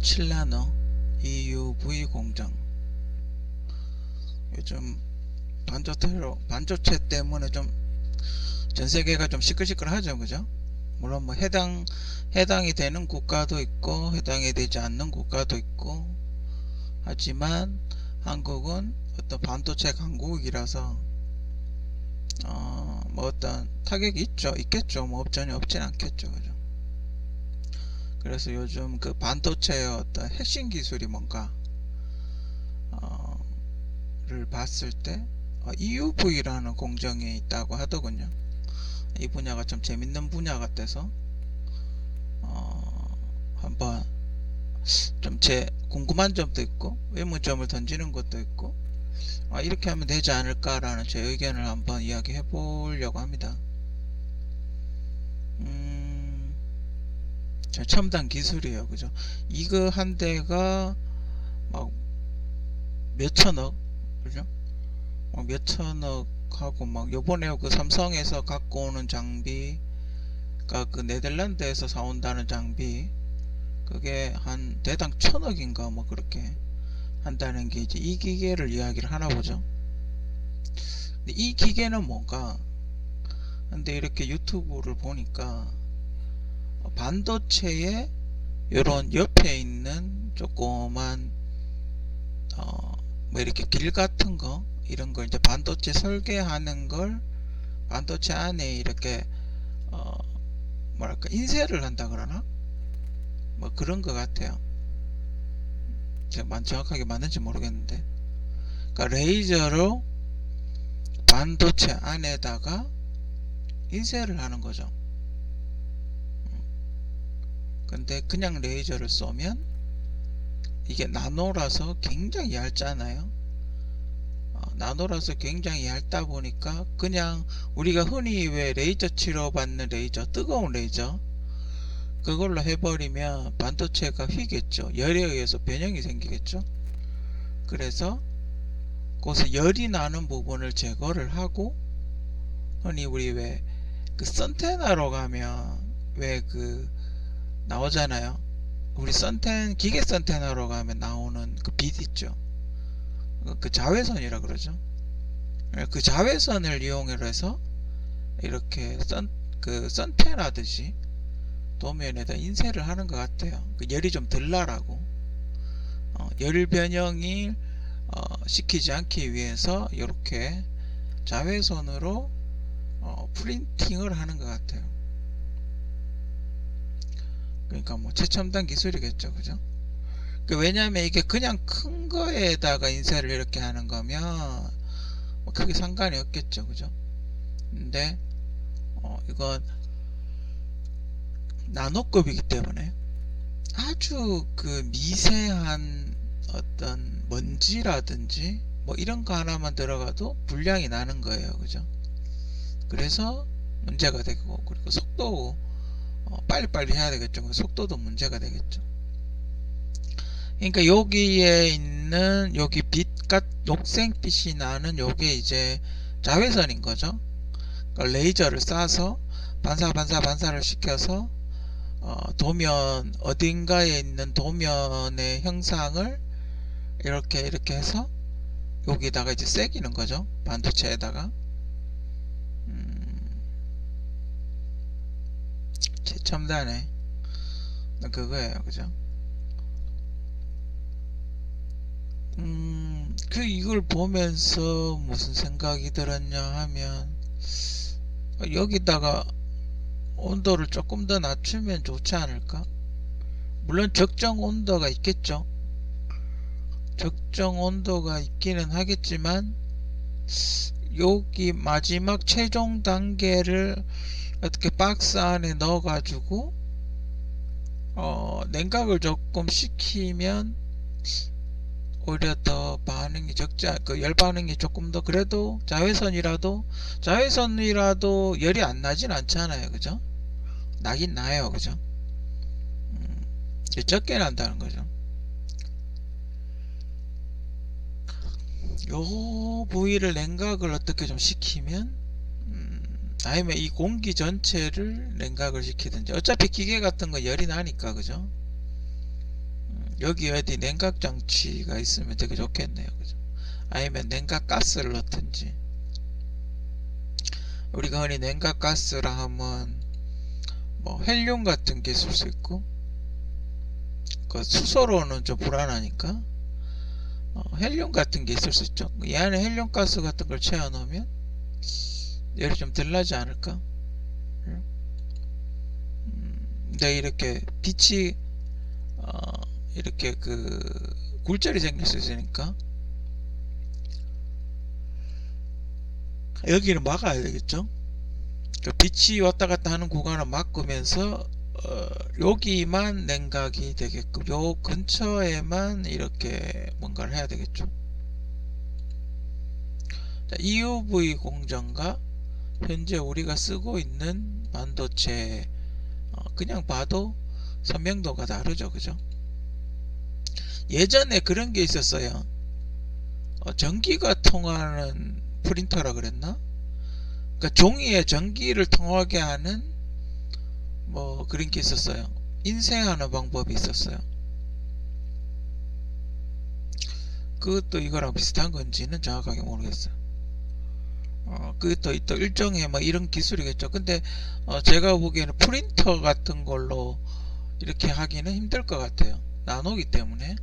칠라너 EUV 공정 요즘 반도체로 반도체 때문에 좀 전 세계가 좀 시끌시끌하죠 그죠? 물론 뭐 해당 해당이 되는 국가도 있고 해당이 되지 않는 국가도 있고. 하지만 한국은 어떤 반도체 강국이라서 어, 뭐 어떤 타격이 있죠 있겠죠. 뭐 없전히 없진 않겠죠 그죠 그래서 요즘 그 반도체의 어떤 핵심 기술이 뭔가 어, 를 봤을 때 어, EUV라는 공정이 있다고 하더군요. 이 분야가 좀 재밌는 분야 같아서 어, 한번 좀 제 궁금한 점도 있고 의문점을 던지는 것도 있고 아, 이렇게 하면 되지 않을까라는 제 의견을 한번 이야기해 보려고 합니다. 저 첨단 기술이에요, 그죠? 이거 한 대가 막 몇천억, 그죠? 막 몇천억 하고 막 요번에 그 삼성에서 갖고 오는 장비가 그 네덜란드에서 사온다는 장비 그게 한 대당 천억인가 뭐 그렇게 한다는 게 이제 이 기계를 이야기를 하나 보죠. 근데 이 기계는 뭔가 근데 이렇게 유튜브를 보니까 반도체에 요런 옆에 있는 조그만 어 뭐 이렇게 길 같은 거 이런 걸 이제 반도체 설계하는 걸 반도체 안에 이렇게 어 뭐랄까 인쇄를 한다 그러나 뭐 그런 것 같아요. 제가 정확하게 맞는지 모르겠는데 그러니까 레이저로 반도체 안에다가 인쇄를 하는 거죠. 근데 그냥 레이저를 쏘면 이게 나노라서 굉장히 얇잖아요. 어, 나노라서 굉장히 얇다 보니까 그냥 우리가 흔히 왜 레이저 치료받는 레이저 뜨거운 레이저 그걸로 해버리면 반도체가 휘겠죠 열에 의해서 변형이 생기겠죠 그래서 거기서 열이 나는 부분을 제거를 하고 흔히 우리 왜 그 선테나로 가면 왜 그 나오잖아요 우리 선텐 기계 선테나로 가면 나오는 그 빛 있죠 그 자외선이라 그러죠. 그 자외선을 이용해서 이렇게 선, 그 선텐 하듯이 도면에다 인쇄를 하는 것 같아요. 그 열이 좀 덜 나라고. 어, 열 변형이 어, 시키지 않기 위해서 이렇게 자외선으로 어, 프린팅을 하는 것 같아요. 그러니까 뭐 최첨단 기술이겠죠, 그죠? 그 왜냐하면 이게 그냥 큰 거에다가 인쇄를 이렇게 하는 거면 뭐 크게 상관이 없겠죠 그죠 근데 어, 이건 나노급이기 때문에 아주 그 미세한 어떤 먼지라든지 뭐 이런 거 하나만 들어가도 불량이 나는 거예요 그죠 그래서 문제가 되고 그리고 속도 어, 빨리빨리 해야 되겠죠 속도도 문제가 되겠죠 그러니까 여기에 있는 여기 빛같 녹색빛이 나는 요게 이제 자외선인 거죠. 그러니까 레이저를 쏴서 반사 반사 반사를 시켜서 어, 도면 어딘가에 있는 도면의 형상을 이렇게 이렇게 해서 여기다가 이제 새기는 거죠. 반도체에다가 음, 최 첨단에 그거예요. 그죠? 음, 그 이걸 보면서 무슨 생각이 들었냐 하면 여기다가 온도를 조금 더 낮추면 좋지 않을까? 물론 적정 온도가 있겠죠. 적정 온도가 있기는 하겠지만 여기 마지막 최종 단계를 어떻게 박스 안에 넣어 가지고 어, 냉각을 조금 시키면 오히려 더 반응이 적지 그열 반응이 조금 더 그래도 자외선이라도 자외선이라도 열이 안 나진 않잖아요. 그죠? 나긴 나요. 그죠? 음, 적게 난다는 거죠. 요 부위를 냉각을 어떻게 좀 시키면 음, 아니면 이 공기 전체를 냉각을 시키든지 어차피 기계 같은 거 열이 나니까 그죠 여기 어디 냉각 장치가 있으면 되게 좋겠네요. 그죠? 아니면 냉각 가스를 넣든지. 우리가 흔히 냉각 가스라 하면 뭐 헬륨 같은 게 있을 수 있고 그 수소로는 좀 불안하니까 어, 헬륨 같은 게 있을 수 있죠. 이 안에 헬륨 가스 같은 걸 채워 넣으면 열이 좀 덜 나지 않을까? 음, 근데 이렇게 빛이 어, 이렇게 그 굴절이 생길 수 있으니까 여기는 막아야 되겠죠. 그 빛이 왔다 갔다 하는 구간을 막으면서 어, 여기만 냉각이 되게끔 요 근처에만 이렇게 뭔가를 해야 되겠죠. 자, EUV 공정과 현재 우리가 쓰고 있는 반도체 어, 그냥 봐도 선명도가 다르죠, 그죠? 예전에 그런 게 있었어요. 어, 전기가 통하는 프린터라 그랬나? 그러니까 종이에 전기를 통하게 하는 뭐 그런 게 있었어요. 인쇄하는 방법이 있었어요. 그것도 이거랑 비슷한 건지는 정확하게 모르겠어요. 어, 그것도 또 일종의 뭐 이런 기술이겠죠. 근데 어, 제가 보기에는 프린터 같은 걸로 이렇게 하기는 힘들 것 같아요. 나노기 때문에.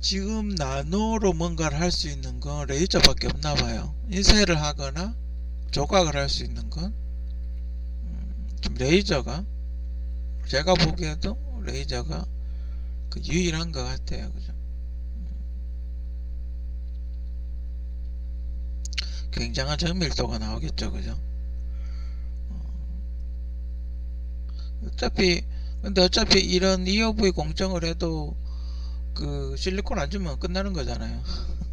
지금 나노로 뭔가를 할 수 있는 건 레이저밖에 없나 봐요. 인쇄를 하거나 조각을 할 수 있는 건 음, 좀 레이저가 제가 보기에도 레이저가 그 유일한 것 같아요. 그죠? 굉장한 정밀도가 나오겠죠. 그죠? 어. 어차피 근데 어차피 이런 EOV 공정을 해도 그 실리콘 안 주면 끝나는 거잖아요.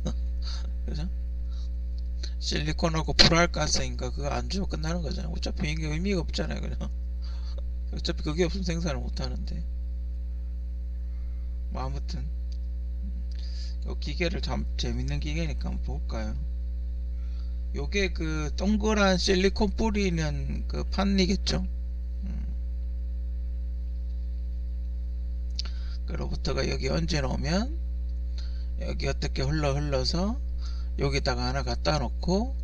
그죠? 실리콘하고 불알가스인가 그거 안 주면 끝나는 거잖아요. 어차피 이게 의미가 없잖아요. 그죠? 어차피 그게 없으면 생산을 못 하는데. 뭐 아무튼 이 기계를 참 재밌는 기계니까 한번 볼까요? 요게 그 동그란 실리콘 뿌리는 그 판이겠죠? 그 로부터가 여기 얹어 놓으면 여기 어떻게 흘러 흘러서 여기다가 하나 갖다 놓고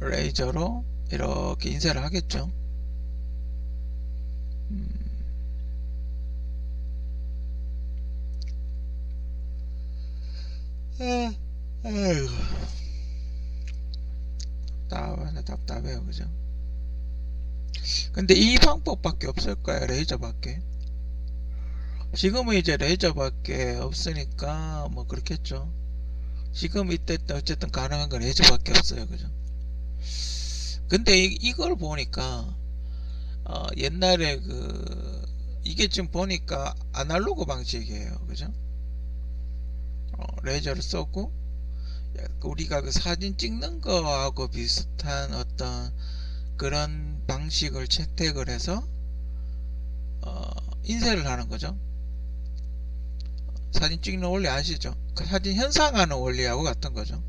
레이저로 이렇게 인쇄를 하겠죠. 음. 아, 아이고. 답답하네, 답답해요, 그죠? 근데 이 방법밖에 없을 거예요, 레이저밖에. 지금은 이제 레이저밖에 없으니까 뭐 그렇겠죠. 지금 이때 어쨌든 가능한 건 레이저밖에 없어요. 그죠? 근데 이, 이걸 보니까 어, 옛날에 그 이게 지금 보니까 아날로그 방식이에요. 그죠? 어, 레이저를 쏘고 우리가 그 사진 찍는 거하고 비슷한 어떤 그런 방식을 채택을 해서 어, 인쇄를 하는 거죠. 사진 찍는 원리 아시죠? 그 사진 현상하는 원리하고 같은 거죠.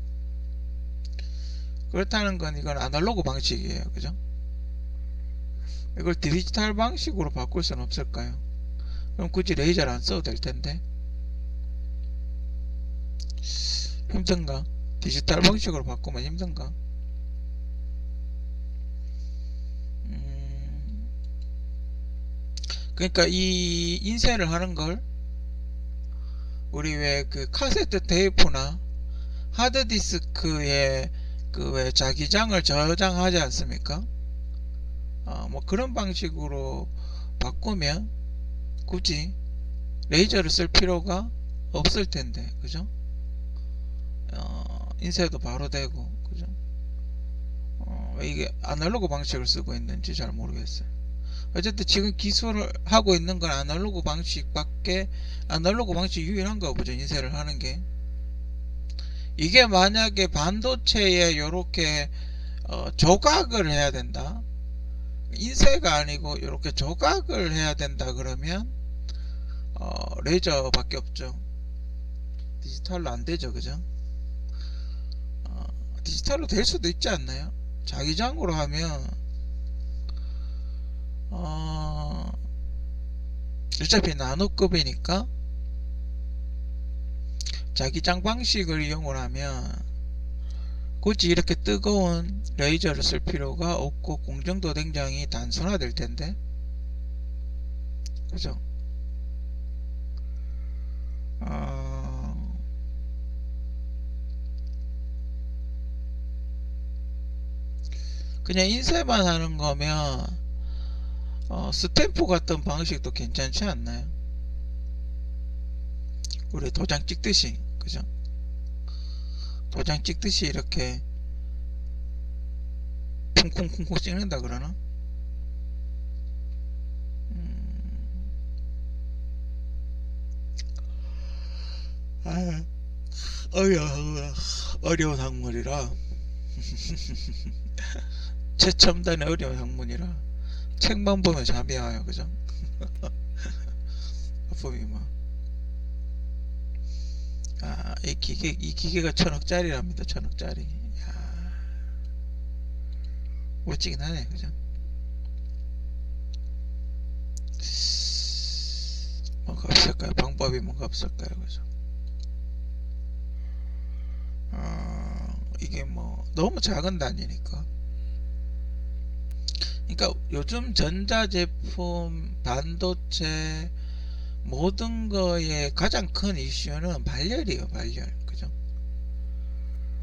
그렇다는 건 이건 아날로그 방식이에요. 그죠? 이걸 디지털 방식으로 바꿀 수는 없을까요? 그럼 굳이 레이저를 안 써도 될 텐데. 힘든가? 디지털 방식으로 바꾸면 힘든가? 음, 그러니까 이 인쇄를 하는 걸 우리 왜 그 카세트 테이프나 하드디스크에 그 왜 자기장을 저장하지 않습니까? 어, 뭐 그런 방식으로 바꾸면 굳이 레이저를 쓸 필요가 없을 텐데, 그죠? 어, 인쇄도 바로 되고, 그죠? 어, 왜 이게 아날로그 방식을 쓰고 있는지 잘 모르겠어요. 어쨌든 지금 기술을 하고 있는 건 아날로그 방식밖에 아날로그 방식 유일한가 보죠? 인쇄를 하는 게. 이게 만약에 반도체에 요렇게 어, 조각을 해야 된다? 인쇄가 아니고 이렇게 조각을 해야 된다 그러면 어, 레이저밖에 없죠. 디지털로 안 되죠 그죠? 어, 디지털로 될 수도 있지 않나요 자기장으로 하면 어, 어차피 나노급이니까 자기장 방식을 이용을 하면 굳이 이렇게 뜨거운 레이저를 쓸 필요가 없고 공정도 굉장히 단순화될 텐데 그죠? 어, 그냥 인쇄만 하는 거면 어, 스탬프 같은 방식도 괜찮지 않나요? 우리 도장 찍듯이 그죠? 도장 찍듯이 이렇게 쿵쿵쿵쿵 찍는다 그러나? 음. 아, 어려워, 어려운 학문이라 최첨단의 어려운 학문이라 책만 보면 잠이 와요 그죠? 뭐. 아, 이 기계, 이 기계가 천억짜리랍니다. 천억짜리. 야 멋지긴 하네, 그죠? 뭔가 없을까요? 방법이 뭔가 없을까요? 그죠? 어, 이게 뭐, 너무 작은 단위니까. 그러니까 요즘 전자제품, 반도체, 모든 거의 가장 큰 이슈는 발열이에요, 발열. 그죠?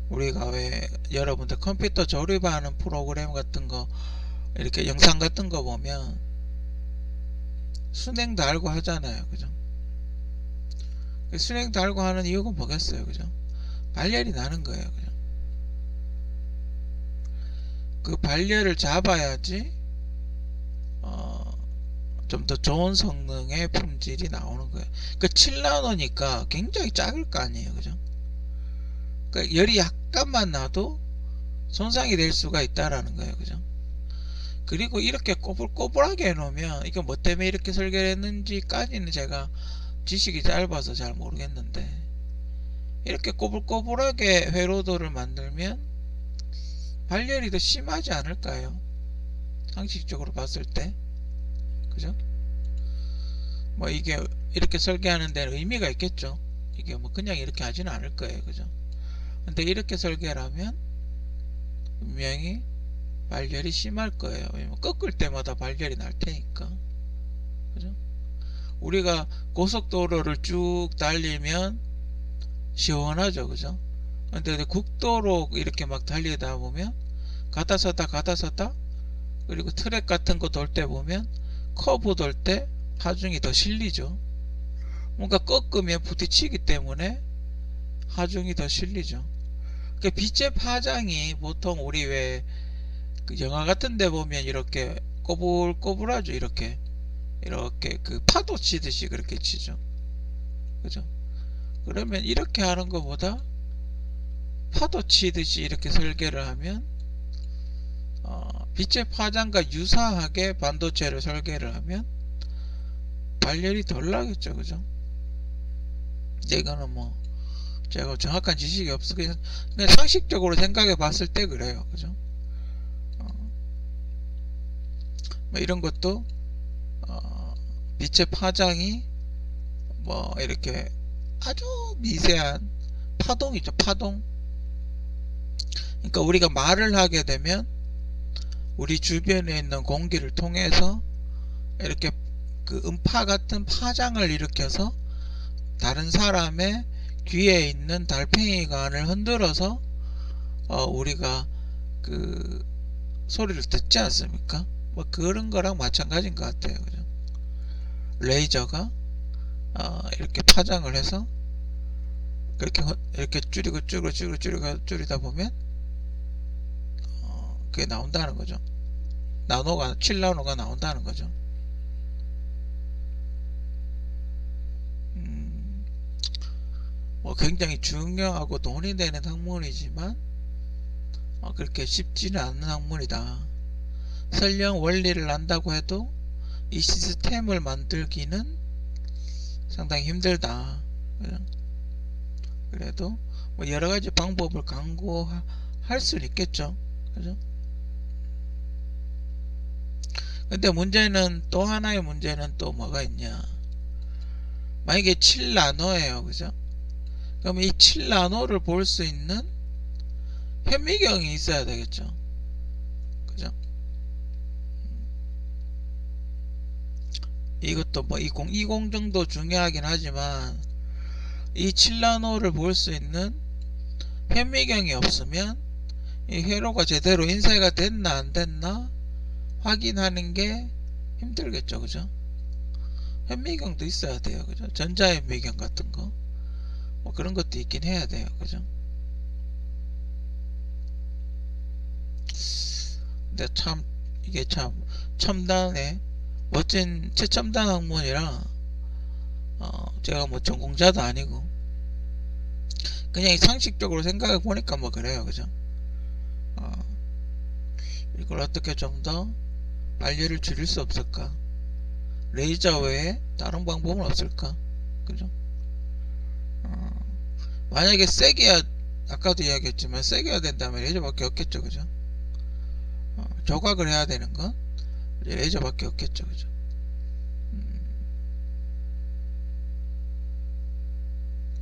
우리가 왜 여러분들 컴퓨터 조립하는 프로그램 같은 거 이렇게 영상 같은 거 보면 순행 달고 하잖아요. 그죠? 그 순행 달고 하는 이유가 뭐겠어요. 그죠? 발열이 나는 거예요. 그죠? 그 발열을 잡아야지 어, 좀 더 좋은 성능의 품질이 나오는 거예요. 그 7나노니까 굉장히 작을 거 아니에요. 그죠? 그 열이 약간만 나도 손상이 될 수가 있다라는 거예요. 그죠? 그리고 이렇게 꼬불꼬불하게 해놓으면 이거 뭐 때문에 이렇게 설계를 했는지까지는 제가 지식이 짧아서 잘 모르겠는데 이렇게 꼬불꼬불하게 회로도를 만들면 발열이 더 심하지 않을까요? 상식적으로 봤을 때 그죠? 뭐 이게 이렇게 설계하는 데는 의미가 있겠죠. 이게 뭐 그냥 이렇게 하지는 않을 거예요. 그죠? 근데 이렇게 설계를 하면 분명히 발열이 심할 거예요. 왜냐면 꺾을 때마다 발열이 날 테니까. 그죠? 우리가 고속도로를 쭉 달리면 시원하죠. 그죠? 근데 국도로 이렇게 막 달리다 보면 가다 서다 가다 서다 그리고 트랙 같은 거 돌 때 보면 커브 돌 때 하중이 더 실리죠. 뭔가 꺾으면 부딪히기 때문에 하중이 더 실리죠. 그 빛의 파장이 보통 우리 왜 그 영화 같은 데 보면 이렇게 꼬불꼬불하죠. 이렇게 이렇게 그 파도 치듯이 그렇게 치죠. 그죠? 그러면 이렇게 하는 것보다 파도 치듯이 이렇게 설계를 하면 어, 빛의 파장과 유사하게 반도체를 설계를 하면 발열이 덜 나겠죠 그죠? 근데 이거는 뭐 제가 정확한 지식이 없어 그냥, 상식적으로 생각해 봤을 때 그래요 그죠? 어, 뭐 이런 것도 어, 빛의 파장이 뭐 이렇게 아주 미세한 파동이죠 파동 그러니까 우리가 말을 하게 되면 우리 주변에 있는 공기를 통해서 이렇게 그 음파 같은 파장을 일으켜서 다른 사람의 귀에 있는 달팽이관을 흔들어서 어 우리가 그 소리를 듣지 않습니까? 뭐 그런 거랑 마찬가지인 것 같아요. 그죠? 레이저가 어 이렇게 파장을 해서 그렇게 이렇게 줄이고 줄이고 줄이고 줄이고 줄이다 보면 어 그게 나온다는 거죠. 나노가 7나노가 나온다는 거죠. 음, 뭐 굉장히 중요하고 돈이 되는 학문이지만 어, 그렇게 쉽지는 않은 학문이다. 설령 원리를 안다고 해도 이 시스템을 만들기는 상당히 힘들다. 그 래도 뭐 여러 가지 방법을 강구할 수 있겠죠. 그죠? 근데 문제는 또 하나의 문제는 또 뭐가 있냐? 만약에 7나노예요. 그죠? 그럼 이 7나노를 볼 수 있는 현미경이 있어야 되겠죠. 그죠? 이것도 뭐 2020 정도 중요하긴 하지만 이 7나노를 볼 수 있는 현미경이 없으면 이 회로가 제대로 인쇄가 됐나 안 됐나 확인하는 게 힘들겠죠. 그죠? 현미경도 있어야 돼요. 그죠? 전자현미경 같은 거. 뭐 그런 것도 있긴 해야 돼요. 그죠? 근데 참 이게 참 첨단의 멋진 최첨단 학문이라 어 제가 뭐 전공자도 아니고 그냥 상식적으로 생각해 보니까 뭐 그래요. 그죠? 어 이걸 어떻게 좀더 관리를 줄일 수 없을까? 레이저 외에 다른 방법은 없을까? 그죠? 어, 만약에 세게 해야, 아까도 이야기했지만 세게 해야 된다면 레이저밖에 없겠죠, 그죠? 어, 조각을 해야 되는 건 레이저밖에 없겠죠, 그죠?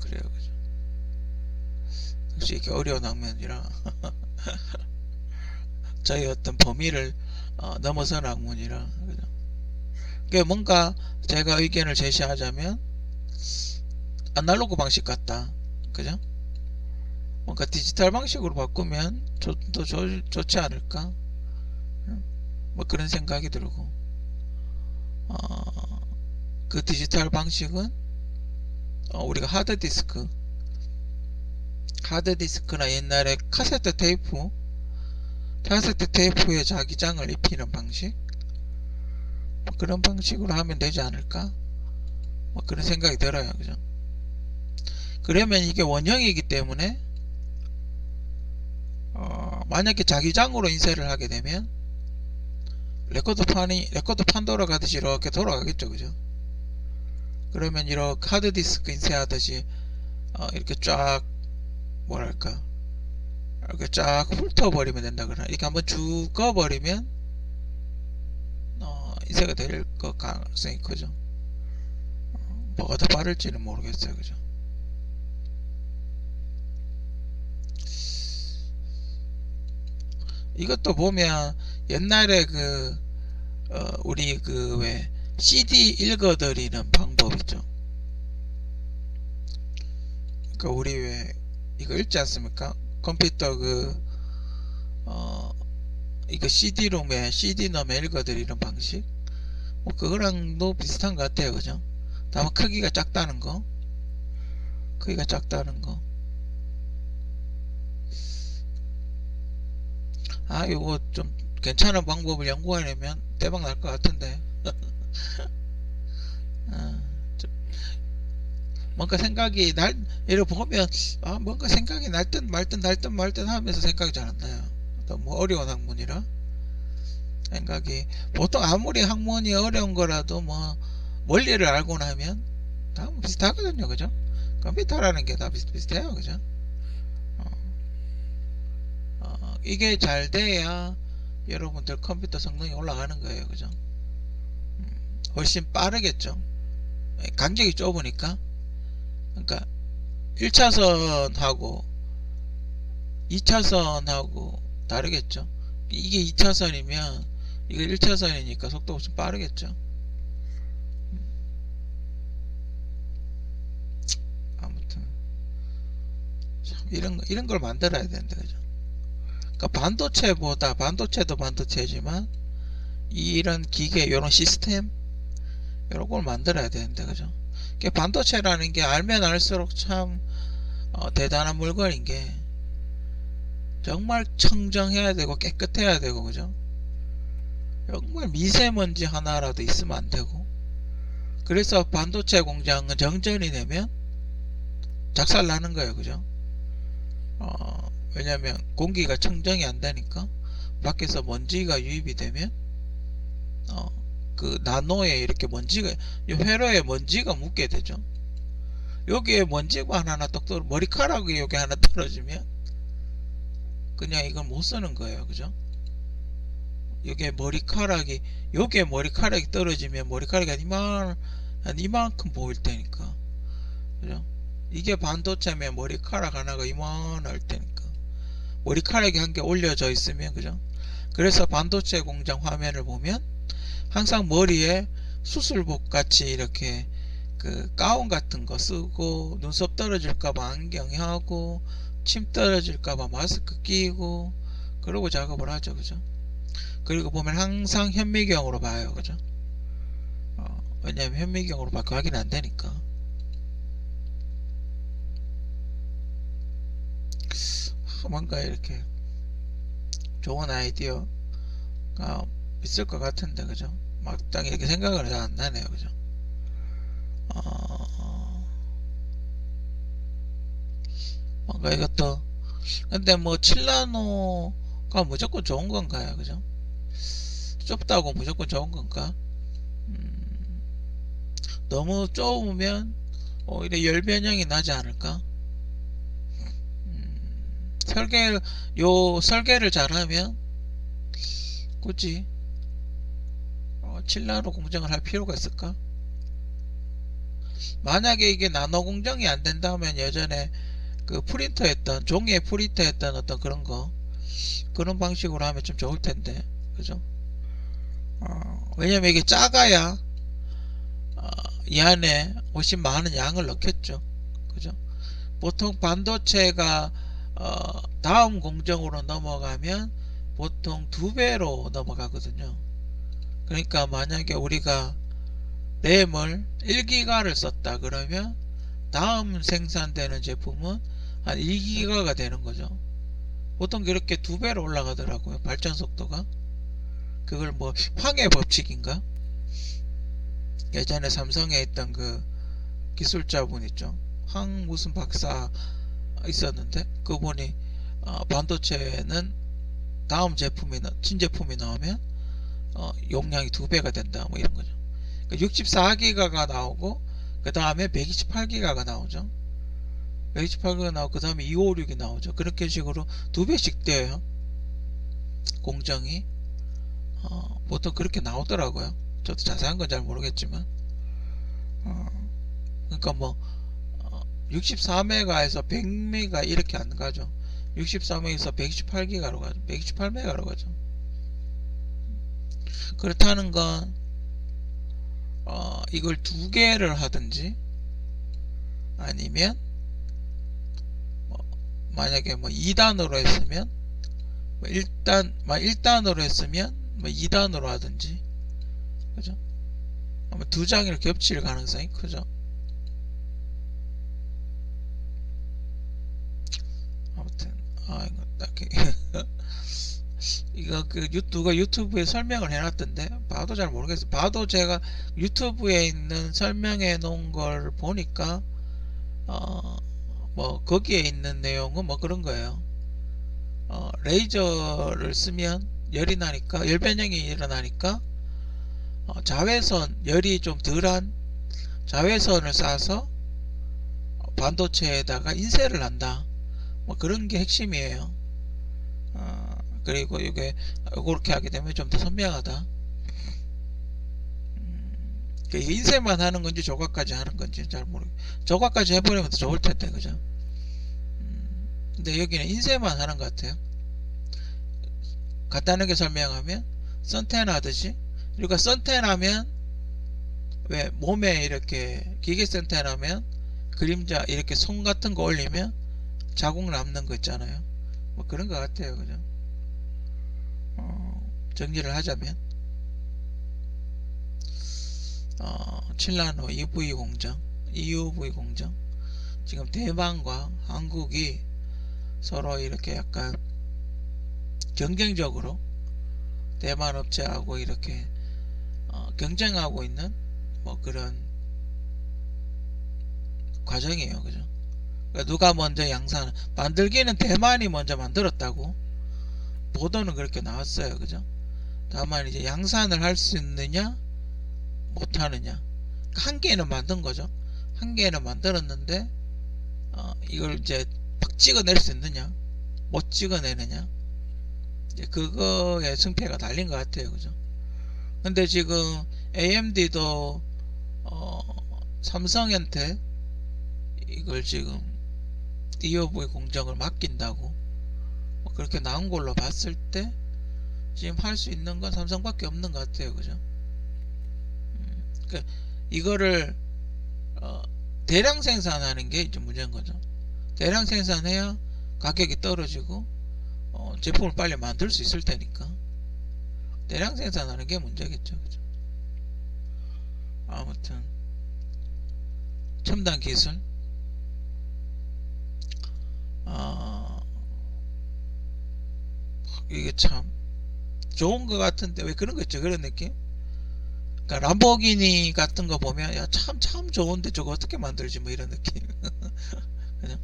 그래요, 그죠? 역시 이렇게 어려운 학문이라 저희 어떤 범위를 어, 넘어선 학문이라 그죠? 그게 뭔가 제가 의견을 제시하자면 아날로그 방식 같다. 그죠? 뭔가 디지털 방식으로 바꾸면 좀더 좋지 않을까? 뭐 그런 생각이 들고 어, 그 디지털 방식은 어, 우리가 하드디스크 하드디스크나 옛날에 카세트 테이프 카세트 테이프에 자기장을 입히는 방식 뭐 그런 방식으로 하면 되지 않을까? 뭐 그런 생각이 들어요. 그죠? 그러면 이게 원형이기 때문에 어, 만약에 자기장으로 인쇄를 하게 되면 레코드 판이 레코드 판 돌아가듯이 이렇게 돌아가겠죠. 그죠? 그러면 이렇게 하드디스크 인쇄하듯이 어, 이렇게 쫙 뭐랄까 이렇게 쫙 훑어버리면 된다 그러나 이렇게 한번 쭉 꺼버리면 어, 인쇄가 될 것 가능성이 크죠. 어, 뭐가 더 빠를지는 모르겠어요. 그죠? 이것도 보면 옛날에 그 어, 우리 그왜 CD 읽어드리는 방법 있죠. 그러니까 우리 왜 이거 읽지 않습니까? 컴퓨터 그 어, 이거 CD롬에 CD 넣으면 읽어드리는 방식 뭐 그거랑도 비슷한 것 같아요 그죠 다만 크기가 작다는 거 크기가 작다는 거 아, 요거 좀 괜찮은 방법을 연구하려면 대박 날 것 같은데. 아, 좀 뭔가 생각이 날, 이러 보면, 아, 뭔가 생각이 날 듯 말 듯 날 듯 말 듯 하면서 생각이 잘 안 나요. 너무 어려운 학문이라. 생각이, 보통 아무리 학문이 어려운 거라도 뭐, 원리를 알고 나면 다 비슷하거든요. 그죠? 컴퓨터라는 게 다 비슷비슷해요. 그죠? 어, 이게 잘 돼야 여러분들 컴퓨터 성능이 올라가는 거예요. 그죠? 음, 훨씬 빠르겠죠. 예, 간격이 좁으니까. 그러니까 1차선하고 2차선하고 다르겠죠. 이게 2차선이면 이게 1차선이니까 속도가 좀 빠르겠죠. 아무튼 참 이런 거- 이런 걸 만들어야 되는데 그죠? 그러니까 반도체보다 반도체도 반도체지만 이런 기계 이런 시스템 이런 걸 만들어야 되는데 그죠? 반도체라는 게 알면 알수록 참 어, 대단한 물건인 게 정말 청정해야 되고 깨끗해야 되고 그죠? 정말 미세먼지 하나라도 있으면 안 되고 그래서 반도체 공장은 정전이 되면 작살 나는 거예요 그죠? 어, 왜냐면 공기가 청정이 안 되니까 밖에서 먼지가 유입이 되면 어, 그 나노에 이렇게 먼지가 이 회로에 먼지가 묻게 되죠. 여기에 먼지가 하나 떡 떨어 머리카락이 여기 하나 떨어지면 그냥 이건 못 쓰는 거예요. 그죠? 여기에 머리카락이 여기에 머리카락이 떨어지면 머리카락이 이만 한 이만큼 보일 테니까 그죠? 이게 반도체면 머리카락 하나가 이만할 테니까 머리카락이 한 개 올려져 있으면 그죠? 그래서 반도체 공장 화면을 보면 항상 머리에 수술복 같이 이렇게 그 가운 같은 거 쓰고 눈썹 떨어질까봐 안경 하고 침 떨어질까봐 마스크 끼고 그러고 작업을 하죠. 그죠? 그리고 보면 항상 현미경으로 봐요. 그죠? 어, 왜냐면 현미경으로 밖에 확인 안 되니까. 하, 뭔가 이렇게 좋은 아이디어가 있을 것 같은데 그죠? 막상 이렇게 생각을 잘 안 나네요 그죠? 어, 뭔가 이것도 근데 뭐 7나노가 무조건 좋은 건가요 그죠? 좁다고 무조건 좋은 건가? 음, 너무 좁으면 오히려 열 변형이 나지 않을까? 음, 설계 요 설계를 잘하면 굳이 어, 7나노 공정을 할 필요가 있을까? 만약에 이게 나노 공정이 안 된다면 예전에 그 프린터 했던 종이에 프린터 했던 어떤 그런 거 그런 방식으로 하면 좀 좋을 텐데 그죠? 어, 왜냐면 이게 작아야 어, 이 안에 훨씬 많은 양을 넣겠죠. 그죠? 보통 반도체가 어, 다음 공정으로 넘어가면 보통 두 배로 넘어가거든요 그러니까 만약에 우리가 램을 1기가를 썼다 그러면 다음 생산되는 제품은 한 2기가가 되는 거죠. 보통 그렇게 두 배로 올라가더라고요. 발전 속도가. 그걸 뭐 황해 법칙인가? 예전에 삼성에 있던 그 기술자분 있죠. 황 무슨 박사 있었는데 그분이 어, 반도체는 다음 제품이 나- 신제품이 나오면 어, 용량이 두 배가 된다 뭐 이런 거죠. 64기가가 나오고 그 다음에 128기가가 나오죠. 128기가 나오고 그 다음에 256이 나오죠. 그렇게 식으로 두 배씩 돼요. 공정이. 어, 보통 그렇게 나오더라고요. 저도 자세한 건 잘 모르겠지만. 어, 그러니까 뭐 어, 64메가에서 100메가 이렇게 안 가죠. 64메가에서 128기가로 가죠. 128메가로 가죠 그렇다는 건 어, 이걸 두 개를 하든지 아니면 뭐 만약에 뭐 2단으로 했으면 뭐 1단, 1단으로 했으면 뭐 2단으로 하든지 그죠? 아마 두 장을 겹칠 가능성이 크죠. 아무튼 아 이거 딱히 이거 그 유, 누가 유튜브에 설명을 해놨던데 봐도 잘 모르겠어. 봐도 제가 유튜브에 있는 설명해 놓은 걸 보니까 어 뭐 거기에 있는 내용은 뭐 그런 거예요. 어 레이저를 쓰면 열이 나니까 열 변형이 일어나니까 어, 자외선 열이 좀 덜한 자외선을 쏴서 반도체에다가 인쇄를 한다. 뭐 그런 게 핵심이에요. 어, 그리고 이게 이렇게 하게 되면 좀 더 선명하다. 음, 이게 인쇄만 하는 건지 조각까지 하는 건지 잘 모르. 조각까지 해버리면 더 좋을 텐데 그죠? 음, 근데 여기는 인쇄만 하는 것 같아요. 간단하게 설명하면 선텐 하듯이 우리가 선텐 하면 왜 몸에 이렇게 기계 선텐 하면 그림자 이렇게 손 같은 거 올리면 자국 남는 거 있잖아요. 뭐 그런 것 같아요, 그죠? 어, 정리를 하자면 어, 7나노 EV 공정, EUV 공정 지금 대만과 한국이 서로 이렇게 약간 경쟁적으로 대만 업체하고 이렇게 어, 경쟁하고 있는 뭐 그런 과정이에요, 그죠? 그러니까 누가 먼저 양산 만들기는 대만이 먼저 만들었다고 보도는 그렇게 나왔어요. 그죠? 다만 이제 양산을 할 수 있느냐 못하느냐 한 개는 만든 거죠. 한 개는 만들었는데 어, 이걸 이제 팍 찍어낼 수 있느냐 못 찍어내느냐 이제 그거에 승패가 달린 것 같아요. 그죠? 근데 지금 AMD도 어, 삼성한테 이걸 지금 EOV 공정을 맡긴다고 뭐 그렇게 나온 걸로 봤을 때 지금 할 수 있는 건 삼성밖에 없는 것 같아요, 그죠? 음, 그 이거를 어, 대량 생산하는 게 이제 문제인 거죠. 대량 생산해야 가격이 떨어지고 어, 제품을 빨리 만들 수 있을 테니까 대량 생산하는 게 문제겠죠, 그죠? 아무튼 첨단 기술 아 이게 참 좋은 것 같은데 왜 그런 거 있죠? 그런 느낌? 그러니까 람보기니 같은 거 보면 야참참 좋은데 저거 어떻게 만들지? 뭐 이런 느낌. 그죠?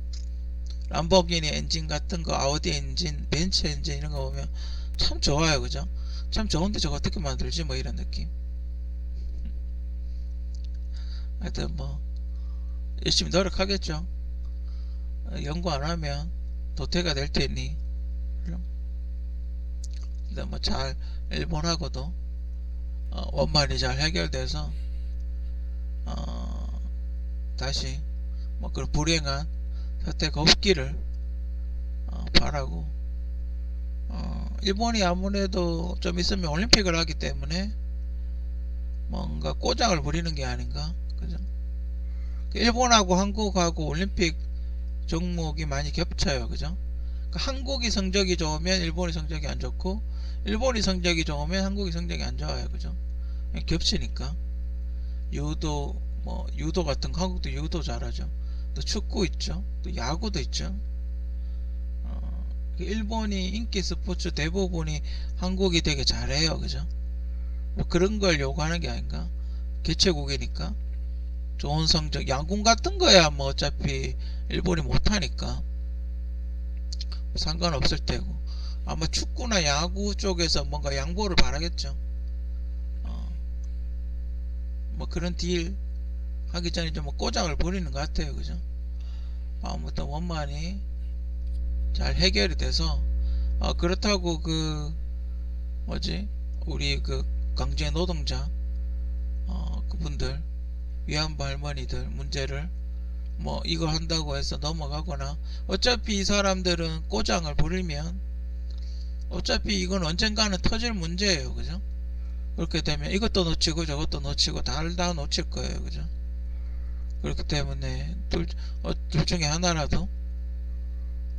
람보기니 엔진 같은 거 아우디 엔진 벤츠 엔진 이런 거 보면 참 좋아요. 그죠? 참 좋은데 저거 어떻게 만들지? 뭐 이런 느낌. 하여튼 뭐 열심히 노력하겠죠. 어, 연구 안 하면 도태가 될 테니. 근데 뭐잘 일본하고도 어, 원만히 잘 해결돼서 어, 다시 뭐 그런 불행한 사태가 없기를 어, 바라고 어, 일본이 아무래도 좀 있으면 올림픽을 하기 때문에 뭔가 꼬장을 부리는 게 아닌가 그죠? 일본하고 한국하고 올림픽 종목이 많이 겹쳐요. 그죠? 그러니까 한국이 성적이 좋으면 일본이 성적이 안 좋고 일본이 성적이 좋으면 한국이 성적이 안 좋아요. 그죠? 겹치니까 유도 뭐 유도 같은 거 한국도 유도 잘하죠. 또 축구 있죠. 또 야구도 있죠. 어, 일본이 인기 스포츠 대부분이 한국이 되게 잘해요. 그죠? 뭐 그런 걸 요구하는 게 아닌가? 개최국이니까. 좋은 성적 양궁 같은 거야 뭐 어차피 일본이 못하니까 상관없을 테고. 아마 축구나 야구 쪽에서 뭔가 양보를 바라겠죠. 어, 뭐 그런 딜 하기 전에 좀뭐 꼬장을 부리는 것 같아요. 그죠? 아무튼 원만히 잘 해결이 돼서. 어, 그렇다고 그 뭐지? 우리 그 강제 노동자 어, 그분들 위안부 할머니들 문제를 뭐 이거 한다고 해서 넘어가거나 어차피 이 사람들은 꼬장을 부리면 어차피 이건 언젠가는 터질 문제예요. 그죠? 그렇게 되면 이것도 놓치고 저것도 놓치고 다다 놓칠 거예요. 그죠? 그렇기 때문에 둘, 어, 둘 중에 하나라도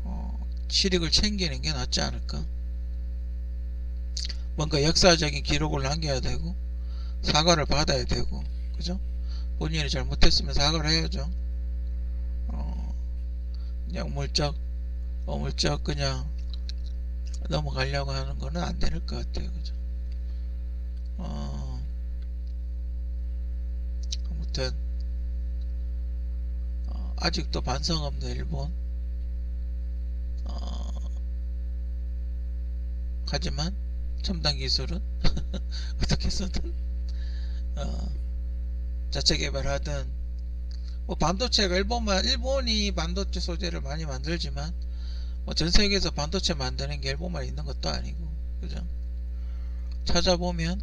어, 실익을 챙기는 게 낫지 않을까? 뭔가 역사적인 기록을 남겨야 되고 사과를 받아야 되고 그죠? 본인이 잘못했으면 사과를 해야죠. 어, 그냥 물쩍, 어물쩍 그냥 넘어가려고 하는 거는 안 되는 것 같아요. 그죠? 어, 아무튼, 어, 아직도 반성 없는 일본. 어, 하지만 첨단 기술은 어떻게 해서든 어, 자체 개발하든 뭐 반도체가 일본만 일본이 반도체 소재를 많이 만들지만 뭐 전 세계에서 반도체 만드는 게 일본만 있는 것도 아니고 그죠? 찾아보면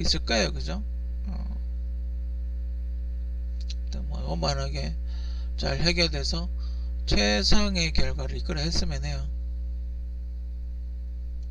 있을 거예요, 그죠? 어. 뭐 원만하게 잘 해결돼서 최상의 결과를 이끌어 했으면 해요.